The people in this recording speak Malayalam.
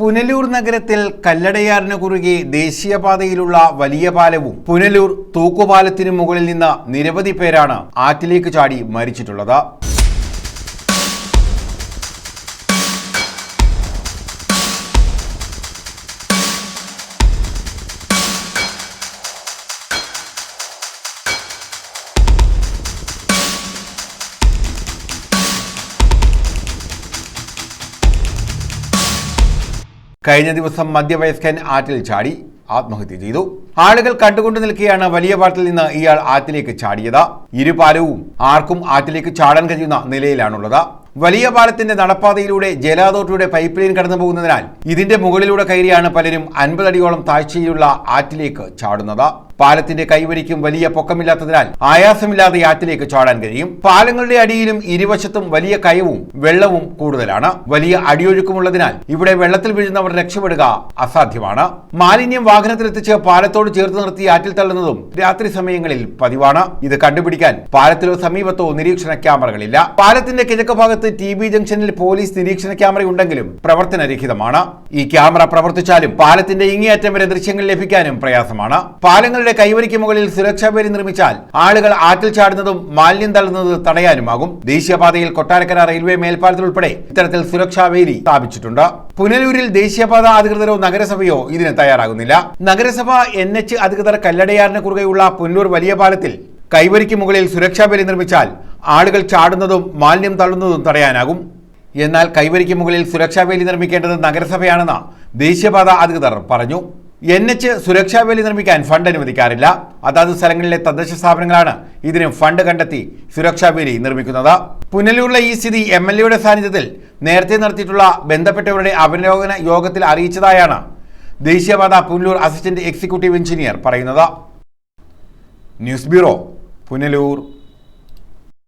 പുനലൂർ നഗരത്തിൽ കല്ലടയാറിന് കുറുകെ ദേശീയപാതയിലുള്ള വലിയ പാലവും പുനലൂർ തൂക്കുപാലത്തിനു മുകളിൽ നിന്ന് നിരവധി പേരാണ് ആറ്റിലേക്ക് ചാടി മരിച്ചിട്ടുള്ളത്. കഴിഞ്ഞ ദിവസം മധ്യവയസ്കൻ ആറ്റിൽ ചാടി ആത്മഹത്യ ചെയ്തു. ആളുകൾ കണ്ടുകൊണ്ട് നിൽക്കുകയാണ് വലിയ പാലത്തിൽ നിന്ന് ഇയാൾ ആറ്റിലേക്ക് ചാടിയത്. ഇരുപാലവും ആർക്കും ആറ്റിലേക്ക് ചാടാൻ കഴിയുന്ന നിലയിലാണുള്ളത്. വലിയ പാലത്തിന്റെ നടപ്പാതയിലൂടെ ജലാതോട്ടിയുടെ പൈപ്പ് ലൈൻ കടന്നു പോകുന്നതിനാൽ ഇതിന്റെ മുകളിലൂടെ കയറിയാണ് പലരും അൻപതടിയോളം താഴ്ചയിലുള്ള ആറ്റിലേക്ക് ചാടുന്നത്. പാലത്തിന്റെ കൈവരിക്കും വലിയ പൊക്കമില്ലാത്തതിനാൽ ആയാസമില്ലാതെ ആറ്റിലേക്ക് ചാടാൻ കഴിയും. പാലങ്ങളുടെ അടിയിലും ഇരുവശത്തും വലിയ കയവും വെള്ളവും കൂടുതലാണ്. വലിയ അടിയൊഴുക്കുമുള്ളതിനാൽ ഇവിടെ വെള്ളത്തിൽ വീഴുന്നവർ രക്ഷപ്പെടുക അസാധ്യമാണ്. മാലിന്യം വാഹനത്തിലെത്തിച്ച് പാലത്തോട് ചേർത്ത് നിർത്തി ആറ്റിൽ തള്ളുന്നതും രാത്രി സമയങ്ങളിൽ പതിവാണ്. ഇത് കണ്ടുപിടിക്കാൻ പാലത്തിലോ സമീപത്തോ നിരീക്ഷണ ക്യാമറകളില്ല. പാലത്തിന്റെ കിഴക്ക് ഭാഗത്ത് ടി ബി ജംഗ്ഷനിൽ പോലീസ് നിരീക്ഷണ ക്യാമറ ഉണ്ടെങ്കിലും പ്രവർത്തനരഹിതമാണ്. ഈ ക്യാമറ പ്രവർത്തിച്ചാലും പാലത്തിന്റെ ഇങ്ങേയറ്റം വരെ ദൃശ്യങ്ങൾ ലഭിക്കാനും പ്രയാസമാണ്. പാലങ്ങളുടെ കൈവരിക്ക് മുകളിൽ സുരക്ഷാ വേലി നിർമ്മിച്ചാൽ ആളുകൾ ആറ്റിൽ ചാടുന്നതും മാലിന്യം തള്ളുന്നത് തടയാനുമാകും. ദേശീയപാതയിൽ കൊട്ടാരക്കര റെയിൽവേ മേൽപ്പാലത്തിൽ ഉൾപ്പെടെ ഇത്തരത്തിൽ സുരക്ഷാ വേലി സ്ഥാപിച്ചിട്ടുണ്ട്. പുനലൂരിൽ ദേശീയപാത അധികൃതരോ നഗരസഭയോ ഇതിന് തയ്യാറാകുന്നില്ല. നഗരസഭ എൻ എച്ച് അധികൃതർ കല്ലടയാറിന് കുറുകെയുള്ള പുനലൂർ വലിയ പാലത്തിൽ കൈവരിക്ക് മുകളിൽ സുരക്ഷാ വേലി നിർമ്മിച്ചാൽ ആളുകൾ ചാടുന്നതും മാലിന്യം തള്ളുന്നതും തടയാനാകും. എന്നാൽ കൈവരിക്ക് മുകളിൽ സുരക്ഷാ വേലി നിർമ്മിക്കേണ്ടത് നഗരസഭയാണെന്ന് ദേശീയപാത അധികൃതർ പറഞ്ഞു. എൻ എച്ച് സുരക്ഷാ വേലി നിർമ്മിക്കാൻ ഫണ്ട് അനുവദിക്കാറില്ല. അതാത് സ്ഥലങ്ങളിലെ തദ്ദേശ സ്ഥാപനങ്ങളാണ് ഇതിന് ഫണ്ട് കണ്ടെത്തി സുരക്ഷാ വേലി നിർമ്മിക്കുന്നത്. പുനലൂരിലെ ഈ സ്ഥിതി എം എൽ എയുടെ സാന്നിധ്യത്തിൽ നേരത്തെ നടത്തിയിട്ടുള്ള ബന്ധപ്പെട്ടവരുടെ അവലോകന യോഗത്തിൽ അറിയിച്ചതായാണ് ദേശീയപാത പുനലൂർ അസിസ്റ്റന്റ് എക്സിക്യൂട്ടീവ് എഞ്ചിനീയർ പറയുന്നത്. News bureau Punalur.